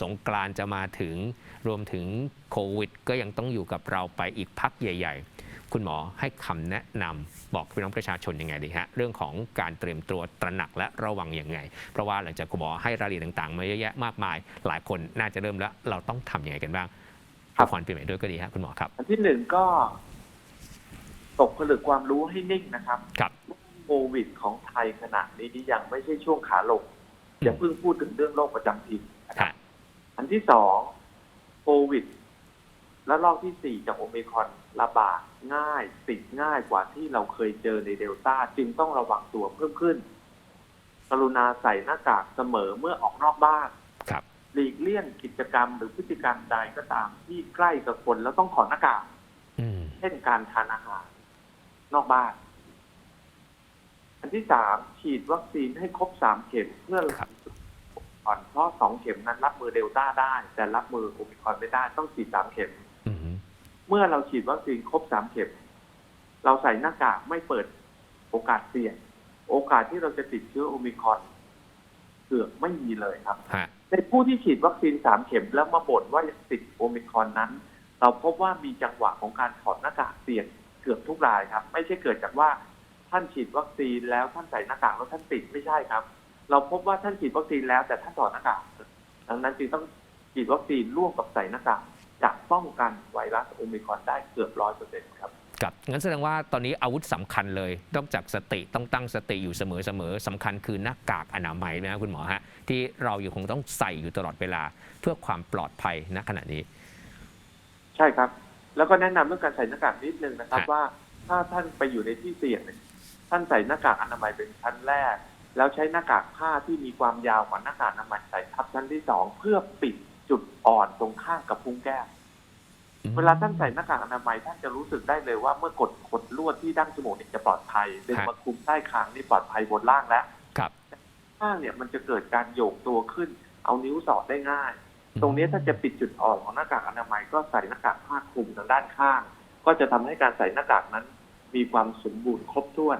สงกรานต์จะมาถึงรวมถึงโควิด ก็ยังต้องอยู่กับเราไปอีกพักใหญ่ ๆ คุณหมอให้คำแนะนำบอกพี่น้องประชาชนยังไงดีฮะเรื่องของการเตรียมตัวตระหนักและระวังยังไง เพราะว่าหลังจากคุณหมอให้รายละเอียดต่างๆ มาเยอะแยะมากมาย หลายคนน่าจะเริ่มแล้วเราต้องทำยังไงกันบ้างครัขอบพรปีใหม่ด้วยก็ดีฮะคุณหมอครับอันที่หนึ่งก็ตกผลึกความรู้ให้นิ่งนะครับครับโควิดของไทยขณะนี้ยังไม่ใช่ช่วงขาลงอย่าเพิ่งพูดถึงเรื่องโรคประจำถิ่นนะครับฮะ อันที่สองโควิด และลอกที่สี่จากโอมิครอนระบาดง่าย ติดง่ายกว่าที่เราเคยเจอในเดลต้าจึงต้องระวังตัวเพิ่มขึ้น กรุณาใส่หน้ากากเสมอเมื่อออกนอกบ้านครับหลีกเลี่ยงกิจกรรมหรือพฤติกรรมใดก็ตามที่ใกล้กับคนแล้วต้องถอดหน้ากากอืมเช่นการทานอาหาร นอกบ้าน อันที่สามฉีดวัคซีนให้ครบสามเข็มเพื่อครับ ผ่อนเพราะสองเข็มนั้นรับมือเดลต้าได้ แต่รับมือโอมิครอนไม่ได้ต้องฉีดสามเข็มอืมเมื่อเราฉีดวัคซีนครบสามเข็ม เราใส่หน้ากากไม่เปิดโอกาสเสี่ยง โอกาสที่เราจะติดเชื้อโอมิครอนเกือบไม่มีเลยครับฮะในผู้ที่ฉีดวัคซีนสามเข็มแล้วมาบ่นว่ายังติดโอมิครอนนั้น เราพบว่ามีจังหวะของการถอดหน้ากากเสี่ยงเกือบทุกรายครับ ไม่ใช่เกิดจากว่าท่านฉีดวัคซีนแล้วท่านใส่หน้ากากแล้วท่านติดไม่ใช่ครับ เราพบว่าท่านฉีดวัคซีนแล้วแต่ท่านถอดหน้ากากดังนั้นจึงต้องฉีดวัคซีนร่วมกับใส่หน้ากากจะป้องกันไวรัสโอมิครอนได้เกือบร้อยเปอร์เซ็นต์ครับกับงั้นแสดงว่าตอนนี้อาวุธสำคัญเลย นอกจากสติต้องตั้งสติอยู่เสมอเสมอสำคัญคือหน้ากากอนามัยนะคุณหมอฮะที่เราอยู่คงต้องใส่อยู่ตลอดเวลาเพื่อความปลอดภัยณขณะนี้ ใช่ครับ แล้วก็แนะนำเรื่องการใส่หน้ากากนิดนึงนะครับฮะว่าถ้าท่านไปอยู่ในที่เสี่ยงเนี่ยท่านใส่หน้ากากอนามัยเป็นชั้นแรก แล้วใช้หน้ากากผ้าที่มีความยาวกว่าหน้ากากอนามัยใส่ทับชั้นที่สองเพื่อปิดจุดอ่อนตรงข้างกับพุ้งแก้มเวลาท่านใส่หน้ากากอนามัยท่านจะรู้สึกได้เลยว่าเมื่อกดกดลวดที่ดั้งจมูกเนี่ยจะปลอดภัยดึงมาคุมใต้คางนี่ปลอดภัยบนล่างแล้วครับข้างเนี่ยมันจะเกิดการโยกตัวขึ้น เอานิ้วสอดได้ง่าย ตรงนี้ถ้าจะปิดจุดอ่อนของหน้ากากอนามัยก็ใส่หน้ากากผ้าคลุมทางด้านข้าง ก็จะทำให้การใส่หน้ากากนั้น มีความสมบูรณ์ครบถ้วน